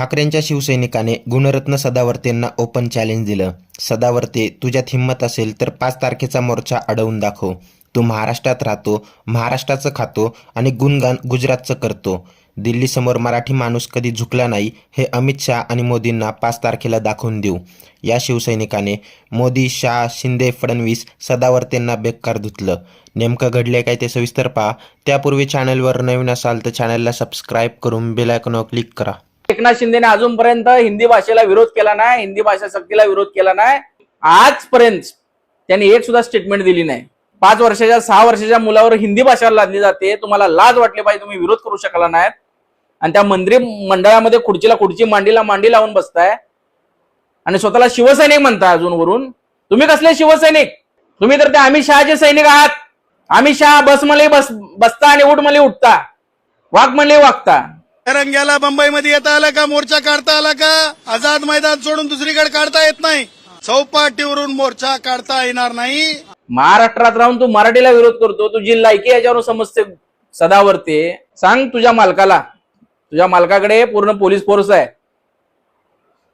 ठाकरेंच्या शिवसैनिकाने गुणरत्न सदावर्तेंना ओपन चॅलेंज दिलं. सदावर्ते तुझ्यात हिंमत असेल तर पाच तारखेचा मोर्चा अडवून दाखव. तू महाराष्ट्रात राहतो महाराष्ट्राचं खातो आणि गुणगान गुजरातचं करतो. दिल्लीसमोर मराठी माणूस कधी झुकला नाही हे अमित शहा आणि मोदींना पाच तारखेला दाखवून देऊ. या शिवसैनिकाने मोदी शाह शिंदे फडणवीस सदावर्तेंना बेकार धुतलं. नेमकं घडले काय ते सविस्तर पहा. त्यापूर्वी चॅनलवर नवीन असाल तर चॅनलला सबस्क्राईब करून बेलायकॉनवर क्लिक करा. एकनाथ शिंदेने अजूनपर्यंत हिंदी भाषेला विरोध केला नाही हिंदी भाषा सक्तीला विरोध केला नाही. आजपर्यंत त्यांनी एक सुद्धा स्टेटमेंट दिली नाही. पाच वर्षाच्या सहा वर्षाच्या मुलावर हिंदी भाषा लादली जाते. तुम्हाला लाज वाटली पाहिजे तुम्ही विरोध करू शकला नाहीत. आणि त्या मंत्री मंडळामध्ये खुर्चीला खुर्ची मांडीला मांडी लावून बसताय. आणि स्वतःला शिवसैनिक म्हणताय अजून वरून. तुम्ही कसले शिवसैनिक? तुम्ही तर ते अमित शहाचे सैनिक आहात. अमित शहा बस मला बस बसता आणि उठ मला उठता. वाघ म्हणले वागता रंग्याला मुंबईमध्ये येता आला का? मोर्चा काढता आला का? आझाद मैदान सोडून दुसरीकडे काढता येत नाही. चौपाटीवरून मोर्चा काढता येणार नाही. महाराष्ट्रात राहून तू मराठीला विरोध करतो. तुझी लायकी याच्यावरून समजते सदावरते. सांग तुझ्या मालकाला. तुझ्या मालकाकडे पूर्ण पोलीस फोर्स आहे.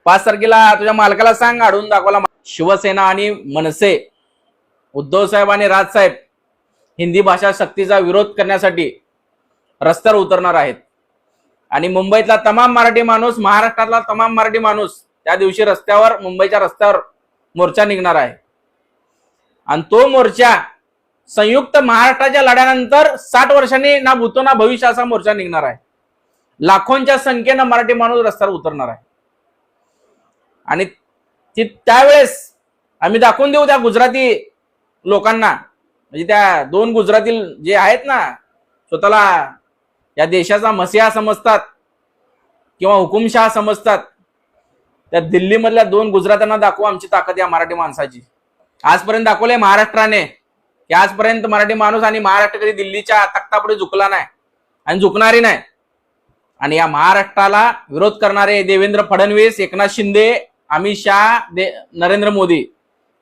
पाच तारखेला तुझ्या मालकाला सांग आढळून दाखवला शिवसेना आणि मनसे उद्धव साहेब आणि राजसाहेब हिंदी भाषा शक्तीचा विरोध करण्यासाठी रस्त्यावर उतरणार आहेत. आणि मुंबईतला तमाम मराठी माणूस महाराष्ट्रातला तमाम मराठी माणूस त्या दिवशी रस्त्यावर मुंबईच्या रस्त्यावर मोर्चा निघणार आहे. आणि तो मोर्चा संयुक्त महाराष्ट्राच्या लढ्यानंतर साठ वर्षांनी ना भूतो ना भविष्य असा मोर्चा निघणार आहे. लाखोंच्या संख्येनं मराठी माणूस रस्त्यावर उतरणार आहे. आणि ती त्यावेळेस आम्ही दाखवून देऊ त्या गुजराती लोकांना म्हणजे त्या दोन गुजरातील जे आहेत ना स्वतःला या देशाचा मसिहा समजतात किंवा हुकुमशहा समजतात. त्या दिल्लीमधल्या दोन गुजरात्यांना दाखवू आमची ताकद या मराठी माणसाची. आजपर्यंत दाखवले महाराष्ट्राने की आजपर्यंत मराठी माणूस आणि महाराष्ट्र कधी दिल्लीच्या तख्तापुढे झुकला नाही आणि झुकणारी नाही. आणि या महाराष्ट्राला विरोध करणारे देवेंद्र फडणवीस एकनाथ शिंदे अमित शहा नरेंद्र मोदी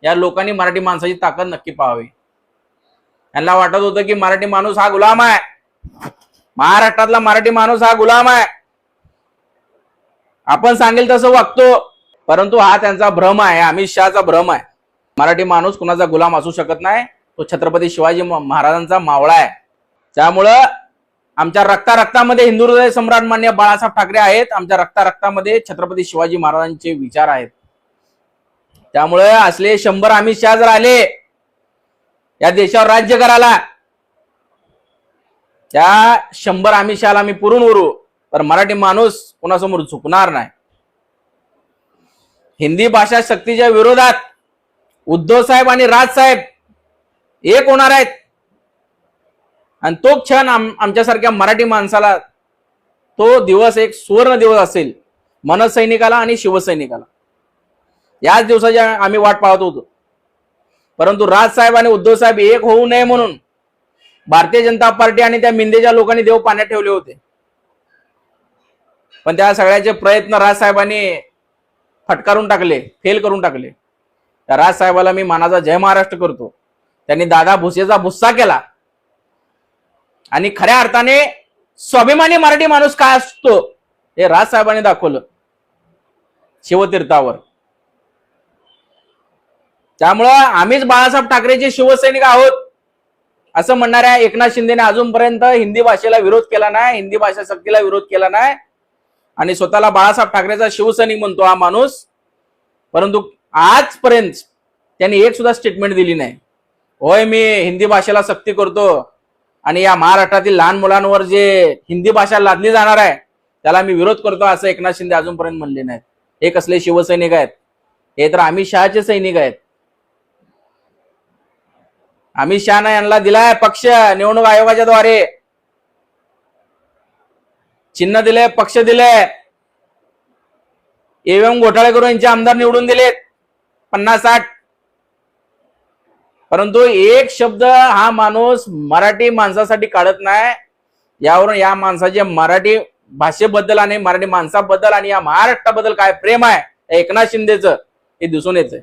या लोकांनी मराठी माणसाची ताकद नक्की पाहावी. यांना वाटत होतं की मराठी माणूस हा गुलाम आहे. महाराष्ट्रातला मराठी माणूस हा गुलाम आहे. आपण सांगेल तसं वागतो. परंतु हा त्यांचा भ्रम आहे अमित शहाचा भ्रम आहे. मराठी माणूस कुणाचा गुलाम असू शकत नाही तो छत्रपती शिवाजी महाराजांचा मावळा आहे. त्यामुळं आमच्या रक्ता रक्तामध्ये हिंदू हृदय सम्राट मान्य बाळासाहेब ठाकरे आहेत. आमच्या रक्ता रक्तामध्ये छत्रपती शिवाजी महाराजांचे विचार आहेत. त्यामुळे असले शंभर अमित शहा जर आले या देशावर राज्य करायला त्या शंभर आमिषाला आम्ही पुरून उरू तर मराठी माणूस कोणासमोर झुकणार नाही. हिंदी भाषा शक्तीच्या विरोधात उद्धव साहेब आणि राजसाहेब एक होणार आहेत. आणि तो क्षण आम आमच्यासारख्या मराठी माणसाला तो दिवस एक सुवर्ण दिवस असेल मनसैनिकाला आणि शिवसैनिकाला. याच दिवसाची आम्ही वाट पाहत होतो. परंतु राजसाहेब आणि उद्धव साहेब एक होऊ नये म्हणून भारतीय जनता पार्टी आणि त्या मिंदेच्या लोकांनी देव पाण्यात ठेवले होते. पण त्या सगळ्याचे प्रयत्न राजसाहेबांनी फटकारून टाकले फेल करून टाकले. त्या राजसाहेबाला मी मानाचा जय महाराष्ट्र करतो. त्यांनी दादा भुसेचा भुस्सा केला. आणि खऱ्या अर्थाने स्वाभिमानी मराठी माणूस काय असतो हे राजसाहेबांनी दाखवलं. शिवतीर्थावर. त्यामुळं आम्हीच बाळासाहेब ठाकरेचे शिवसैनिक आहोत. असं म्हणणाऱ्या एकनाथ शिंदेने अजूनपर्यंत हिंदी भाषेला विरोध केला नाही हिंदी भाषा सक्तीला विरोध केला नाही. आणि स्वतःला बाळासाहेब ठाकरेचा शिवसैनिक म्हणतो हा माणूस. परंतु आजपर्यंत त्यांनी एक सुद्धा स्टेटमेंट दिली नाही. होय मी हिंदी भाषेला सक्ती करतो. आणि या महाराष्ट्रातील लहान मुलांवर जे हिंदी भाषा लादली जाणार आहे त्याला मी विरोध करतो असं एकनाथ शिंदे अजूनपर्यंत म्हणले नाहीत. हे कसले शिवसैनिक आहेत? हे तर अमित शहाचे सैनिक आहेत. अमित शहानं यांना दिलाय पक्ष निवडणूक आयोगाच्या द्वारे. चिन्ह दिले पक्ष दिले एवम घोटाळे करून यांचे आमदार निवडून दिलेत. पन्नास साठ. परंतु एक शब्द हा माणूस मराठी माणसासाठी काढत नाही. यावरून या माणसाचे मराठी भाषेबद्दल आणि मराठी माणसाबद्दल आणि या महाराष्ट्राबद्दल काय प्रेम आहे? एकनाथ शिंदेचं हे दिसून येतंय.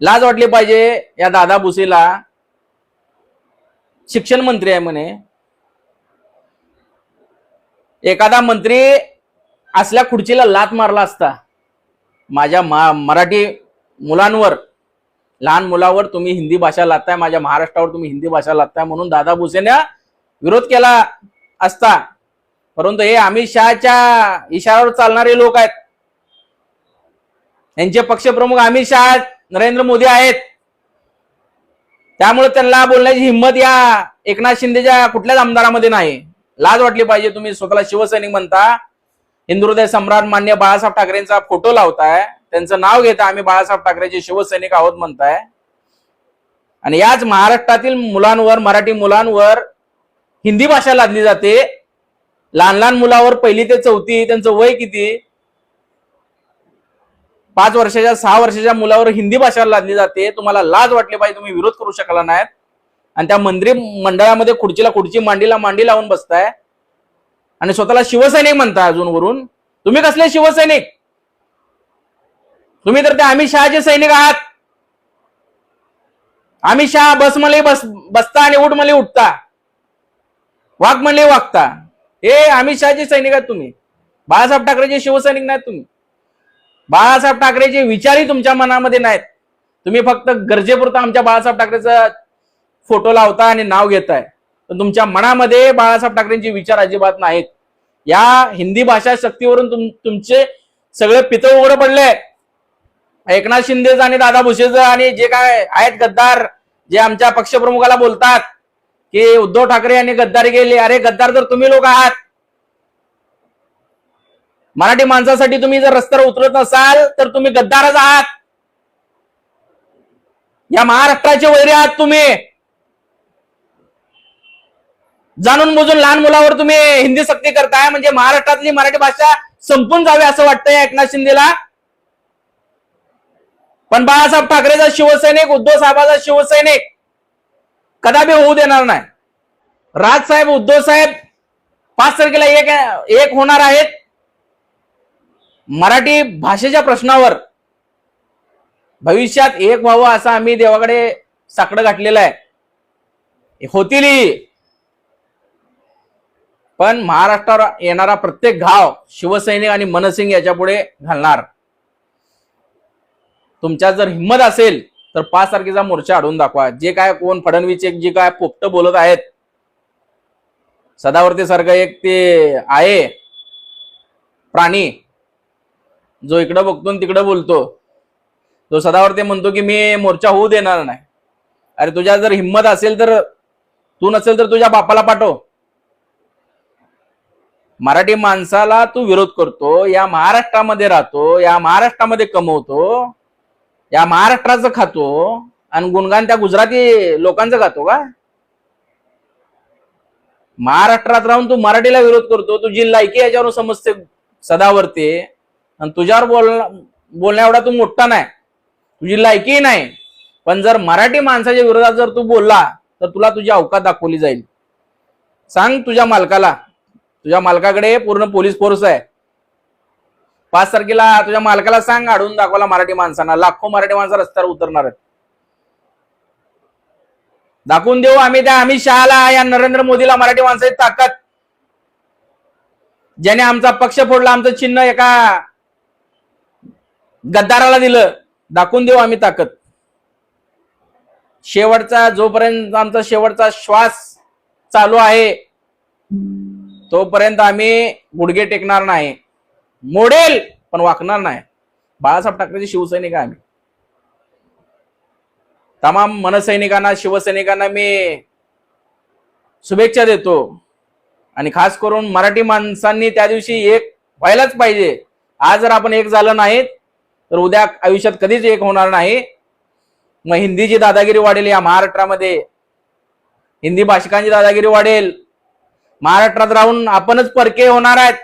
लाज वाटली पाहिजे या दादा भुसेला. शिक्षण मंत्री आहे म्हणे. एखादा मंत्री असल्या खुर्चीला लात मारला असता माझ्या मा- मराठी मुलांवर लहान मुलावर तुम्ही हिंदी भाषा लादताय माझ्या महाराष्ट्रावर तुम्ही हिंदी भाषा लादताय म्हणून दादा भुसेने विरोध केला असता. परंतु हे अमित शहाच्या इशाऱ्यावर चालणारे लोक आहेत. यांचे पक्षप्रमुख अमित शहा नरेंद्र मोदी आहेत. त्यामुळे त्यांना बोलण्याची हिंमत या एकनाथ शिंदेच्या कुठल्याच आमदारामध्ये नाही. लाज वाटली पाहिजे तुम्ही स्वतःला शिवसैनिक म्हणता. हिंदुहृदय सम्राट मान्य बाळासाहेब ठाकरेंचा फोटो लावताय. त्यांचं नाव घेता आम्ही बाळासाहेब ठाकरेचे शिवसैनिक आहोत म्हणताय. आणि याच महाराष्ट्रातील मुलांवर मराठी मुलांवर हिंदी भाषा लादली जाते. लहान लहान मुलावर पहिली ते चौथी त्यांचं वय किती? पाच वर्षाच्या सहा वर्षाच्या मुलावर हिंदी भाषा लादली जाते. तुम्हाला लाज वाटली पाहिजे तुम्ही विरोध करू शकला नाहीत आणि त्या मंत्री मंडळामध्ये खुर्चीला खुर्ची मांडीला मांडी लावून बसताय. आणि स्वतःला शिवसैनिक म्हणताय अजून वरून. तुम्ही कसले शिवसैनिक? तुम्ही तर ते अमित शहाचे सैनिक आहात. अमित शहा बस मला बस बसता आणि उठ मला उठता. वाघ म्हणले वागता. हे अमित शहाचे सैनिक आहात तुम्ही. बाळासाहेब ठाकरेचे शिवसैनिक नाहीत तुम्ही. बाळासाहेब ठाकरेचे विचारही तुमच्या मनामध्ये नाहीत. तुम्ही फक्त गरजेपुरता आमच्या बाळासाहेब ठाकरेचा फोटो लावता आणि नाव घेताय. पण तुमच्या मनामध्ये बाळासाहेब ठाकरेंचे विचार अजिबात नाहीत. या हिंदी भाषा शक्तीवरून तुम तुमचे सगळे पितळ उघडं पडले एकनाथ शिंदेचं आणि दादा भुसेचं आणि जे काय आहेत गद्दार जे आमच्या पक्षप्रमुखाला बोलतात की उद्धव ठाकरे यांनी गद्दारी केली. अरे गद्दार जर तुम्ही लोक आहात. मराठी माणसासाठी तुम्ही जर रस्त्यावर उतरत नसाल तर तुम्ही गद्दारच आहात. या महाराष्ट्राचे वैरी आहात तुम्ही. जाणून बुजून लहान मुलावर तुम्ही हिंदी सक्ती करताय म्हणजे महाराष्ट्रातली मराठी भाषा संपून जावी असं वाटतंय एकनाथ शिंदेला. पण बाळासाहेब ठाकरेचा शिवसैनिक उद्धव साहेबाचा शिवसैनिक कदापि होऊ देणार नाही. राजसाहेब उद्धव साहेब पाच तारखेला एक एक होणार आहेत. मराठी भाषेच्या प्रश्नावर भविष्यात एक व्हावं असा आम्ही देवाकडे साकडं गाठलेलं आहे. होतील पण महाराष्ट्रावर येणारा प्रत्येक घाव शिवसैनिक आणि मनसिंग याच्यापुढे घालणार. तुमच्या जर हिंमत असेल तर पाच तारखेचा मोर्चा अडून दाखवा. जे काय कोण फडणवीस एक जे काय पोपट बोलत आहेत सदावर्ती सारखं एक ते आहे. प्राणी जो इकडं बघतो तिकडं बोलतो. तो ते म्हणतो की मी मोर्चा होऊ देणार नाही. अरे तुझ्या जर हिंमत असेल तर तू नसेल तर तुझ्या बापाला पाठव. मराठी माणसाला तू विरोध करतो या महाराष्ट्रामध्ये राहतो या महाराष्ट्रामध्ये कमवतो या महाराष्ट्राचं खातो आणि गुणगान त्या गुजराती लोकांचं खातो का? महाराष्ट्रात राहून तू मराठीला विरोध करतो तुझी लायकी याच्यावरून समजते सदावरती. आणि तुझ्यावर बोल बोलण्या एवढा तू मोठा नाही. तुझी लायकी नाही. पण जर मराठी माणसाच्या विरोधात जर तू बोलला तर तुला तुझी अवकात दाखवली जाईल. सांग तुझ्या मालकाला. तुझ्या मालकाकडे पूर्ण पोलीस फोर्स आहे. पाच तारखेला तुझ्या मालकाला सांग अडवून दाखवला मराठी माणसांना. लाखो मराठी माणसं रस्त्यावर उतरणार आहेत. दाखवून देऊ आम्ही त्या अमित शहाला या नरेंद्र मोदीला मराठी माणसाची ताकद. ज्याने आमचा पक्ष फोडला आमचं चिन्ह एका गद्दाराला दिलं. दाखवून देऊ आम्ही ताकद. शेवटचा जोपर्यंत आमचा शेवटचा श्वास चालू आहे तोपर्यंत आम्ही गुडघे टेकणार नाही. मोडेल पण वाकणार नाही. बाळासाहेब ठाकरेचे शिवसैनिक आहे आम्ही. तमाम मनसैनिकांना शिवसैनिकांना मी शुभेच्छा देतो. आणि खास करून मराठी माणसांनी त्या दिवशी एक व्हायलाच पाहिजे. आज जर आपण एक झालं नाहीत तर उद्या आयुष्यात कधीच एक होणार नाही. मग हिंदीची दादागिरी वाढेल या महाराष्ट्रामध्ये. हिंदी भाषिकांची दादागिरी वाढेल. महाराष्ट्रात राहून आपणच परके होणार आहेत.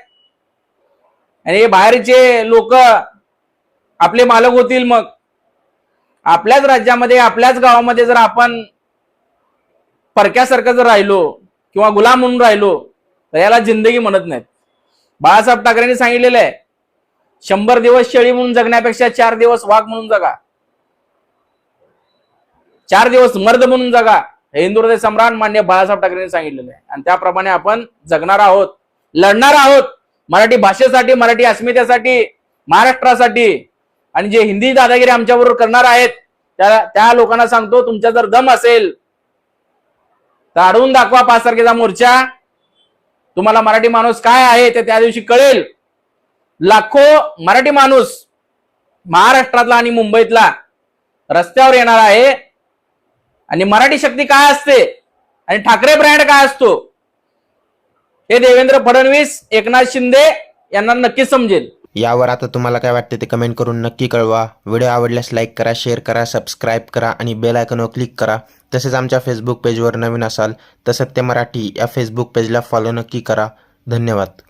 आणि हे बाहेरचे लोक आपले मालक होतील मग. आपल्याच राज्यामध्ये आपल्याच गावामध्ये जर आपण परक्यासारखं जर राहिलो किंवा गुलाम म्हणून राहिलो तर याला जिंदगी म्हणत नाहीत. बाळासाहेब ठाकरेंनी सांगितलेलं आहे शंभर दिवस शेळी म्हणून जगण्यापेक्षा चार दिवस वाघ म्हणून जगा. चार दिवस मर्द म्हणून जगा. हे हिंदुहृदय सम्राट मान्य बाळासाहेब ठाकरेंनी सांगितलेलं आहे. आणि त्याप्रमाणे आपण जगणार आहोत लढणार आहोत. मराठी भाषेसाठी मराठी अस्मितेसाठी महाराष्ट्रासाठी. आणि जे हिंदी दादागिरी आमच्याबरोबर करणार आहेत त्या त्या लोकांना सांगतो तुमच्या जर दम असेल तर अडवून दाखवा पाच तारखेचा मोर्चा. तुम्हाला मराठी माणूस काय आहे ते त्या दिवशी कळेल. लाखो मराठी माणूस महाराष्ट्रातला आणि मुंबईतला रस्त्यावर येणार आहे. आणि मराठी शक्ती काय असते? आणि ठाकरे ब्रँड काय असतो? हे देवेंद्र फडणवीस एकनाथ शिंदे यांना नक्की समजेल. यावर आता तुम्हाला काय वाटते ते कमेंट करून नक्की कळवा. व्हिडिओ आवडल्यास लाईक करा शेअर करा सबस्क्राईब करा आणि बेल आयकनवर क्लिक करा. तसेच आमच्या फेसबुक पेजवर नवीन असाल तर सत्य मराठी या फेसबुक पेजला फॉलो नक्की करा. धन्यवाद.